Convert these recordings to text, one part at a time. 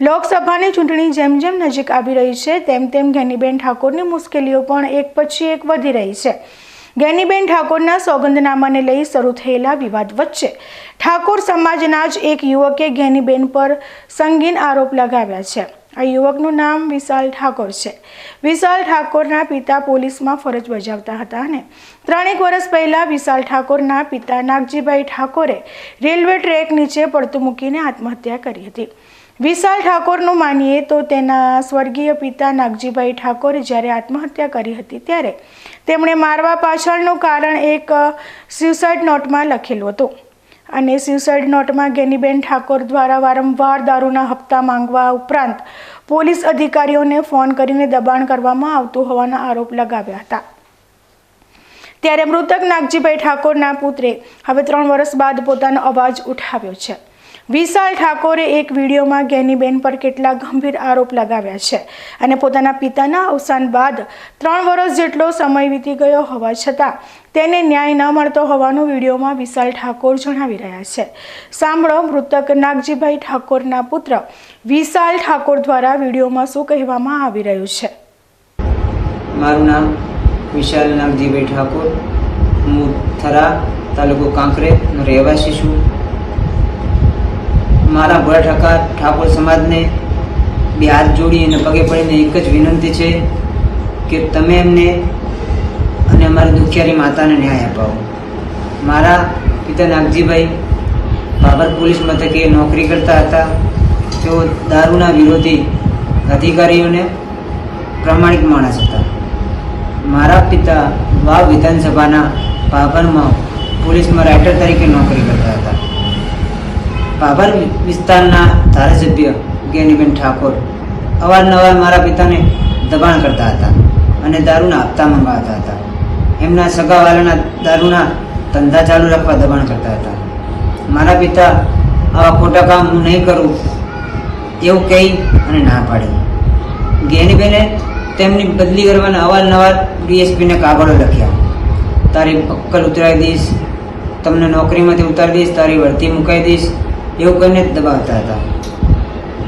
લોકસભાની ચૂંટણી જેમ જેમ નજીક આવી રહી છે, તેમ તેમ ગેનીબેન ઠાકોરની મુશ્કેલીઓ પણ એક પછી એક વધી રહી છે. ગેનીબેન ઠાકોરના સોગંદનામાને લઈ શરૂ થયેલા વિવાદ વચ્ચે ઠાકોર સમાજના જ એક યુવકે ગેનીબેન પર સંગીન આરોપ લગાવ્યા છે. આ યુવકનું નામ વિશાલ ઠાકોર છે. વિશાલ ઠાકોરના પિતા પોલીસમાં ફરજ બજાવતા હતા અને ત્રણેક વર્ષ પહેલા વિશાલ ઠાકોરના પિતા નાગજીભાઈ ઠાકોરે રેલવે ટ્રેક નીચે પડતું મૂકીને આત્મહત્યા કરી હતી. વિશાલ ઠાકોરનું માનીએ તો તેના સ્વર્ગીય પિતા નાગજીભાઈ ઠાકોરે જ્યારે આત્મહત્યા કરી હતી ત્યારે તેમણે મારવા પાછળનું કારણ એક સ્યુસાઇડ નોટમાં લખેલું હતું. અને સ્યુસાઇડ નોટમાં ગેનીબેન ઠાકોર દ્વારા વારંવાર દારૂના હપ્તા માંગવા ઉપરાંત પોલીસ અધિકારીઓને ફોન કરીને દબાણ કરવામાં આવતું હોવાના આરોપ લગાવ્યા હતા. ત્યારે મૃતક નાગજીભાઈ ઠાકોરના પુત્રે હવે ત્રણ વર્ષ બાદ પોતાનો અવાજ ઉઠાવ્યો છે. વિશાલ ઠાકોરે એક વિડીયોમાં ગેનીબેન પર કેટલાક ગંભીર આરોપ લગાવ્યા છે અને પોતાના પિતાના અવસાન બાદ ત્રણ વર્ષ જેટલો સમય વીતી ગયો હોવા છતાં તેને ન્યાય ન મળતો હોવાનું વિડીયોમાં વિશાલ ઠાકોર જણાવી રહ્યા છે. સાંભળો મૃતક નાગજીભાઈ ઠાકોરના પુત્ર વિશાલ ઠાકોર દ્વારા વિડીયોમાં શું કહેવામાં આવી રહ્યું છે? મારું નામ વિશાલ નાગજીભાઈ ઠાકોર. હું થરા તાલુકો કાંકરેજનો રહેવાસી છું. મારા ભોળા ઠાકા ઠાકોર સમાજને બે હાથ જોડી અને પગે પડીને એક જ વિનંતી છે કે તમે એમને અને અમારી દુખિયારી માતાને ન્યાય અપાવો. મારા પિતા નાગજીભાઈ બાબર પોલીસ મથકે નોકરી કરતા હતા. તેઓ દારૂના વિરોધી અધિકારીઓને પ્રામાણિક માણસ હતા. મારા પિતા વાવ વિધાનસભાના ભાભરમાં પોલીસમાં રાઇટર તરીકે નોકરી કરતા હતા. ભાભર વિસ્તારના ધારાસભ્ય જ્ઞાનીબેન ઠાકોર. અવારનવાર મારા પિતાને દબાણ કરતા હતા અને દારૂના હપ્તા મંગાવતા હતા. એમના સગાવાલાના દારૂના ધંધા ચાલુ રાખવા દબાણ કરતા હતા. મારા પિતા, આવા ખોટા કામ હું નહીં કરું, એવું કહી અને ના પાડી. જ્ઞાનીબેને તેમની બદલી કરવાના અવારનવાર ડીએસપીને કાગળો લખ્યા. તારી અક્કલ ઉતરાવી દઈશ, તમને નોકરીમાંથી ઉતારી દઈશ, તારી વળતી મુકાઈ દઈશ એવું કહીને જ દબાવતા હતા.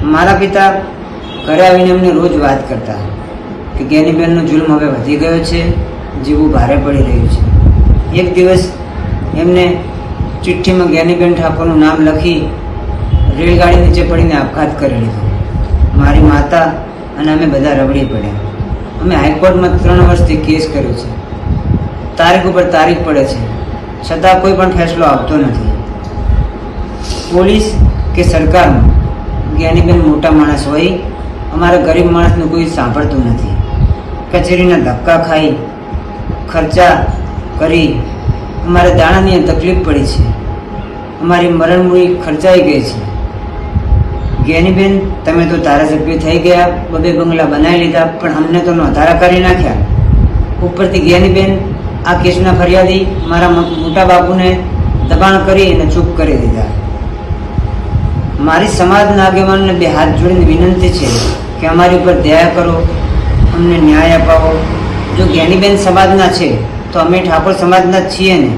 મારા પિતા ઘરે આવીને એમને રોજ વાત કરતા કે જ્ઞાનીબેનનો જુલ્મ હવે વધી ગયો છે, જીવું ભારે પડી રહ્યું છે. એક દિવસ એમને ચિઠ્ઠીમાં જ્ઞાનીબેન ઠાકોરનું નામ લખી રેલગાડી નીચે પડીને આપઘાત કરી લીધો. મારી માતા અને અમે બધા રબડી પડ્યા. અમે હાઈકોર્ટમાં ત્રણ વર્ષથી કેસ કર્યો છે. તારીખ ઉપર તારીખ પડે છે. છતાં કોઈ પણ ફેસલો આવતો નથી. પોલીસ કે સરકારમાં જ્ઞાનીબેન મોટા માણસ હોય, અમારા ગરીબ માણસનું કોઈ સાંભળતું નથી. કચેરીના ધક્કા ખાઈ, ખર્ચા કરી અમારે દાણાની તકલીફ પડી છે. અમારી મરણમૂળી ખર્ચાઈ ગઈ છે. જ્ઞાનીબેન, તમે તો ધારાસભ્ય થઈ ગયા, બબે બંગલા બનાવી લીધા, પણ અમને તો નોંધારા કરી નાખ્યા. ઉપરથી જ્ઞાનીબેન આ કેસના ફરિયાદી મારા મોટા બાપુને દબાણ કરી અને ચૂપ કરી દીધા. મારી સમાજના આગેવાનને બે હાથ જોડીને વિનંતી છે કે અમારી ઉપર દયા કરો, અમને ન્યાય અપાવો. જો જ્ઞાનીબેન સમાજના છે, તો અમે ઠાકોર સમાજના છીએ ને.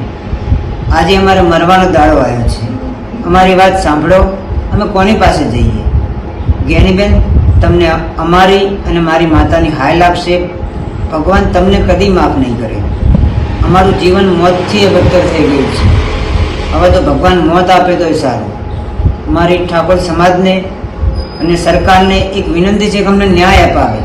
આજે અમારે મરવાનો દાડો આવ્યો છે. અમારી વાત સાંભળો, અમે કોની પાસે જઈએ? જ્ઞાનીબેન, તમને અમારી અને મારી માતાની હાય લાગશે ભગવાન તમને કદી માફ નહીં કરે. અમારું જીવન મોતથી બદતર થઈ ગયું છે. હવે તો ભગવાન મોત આપે તો એ સારું. અમારી ઠાકોર સમાજને અને સરકારને એક વિનંતી છે કે અમને ન્યાય અપાવે.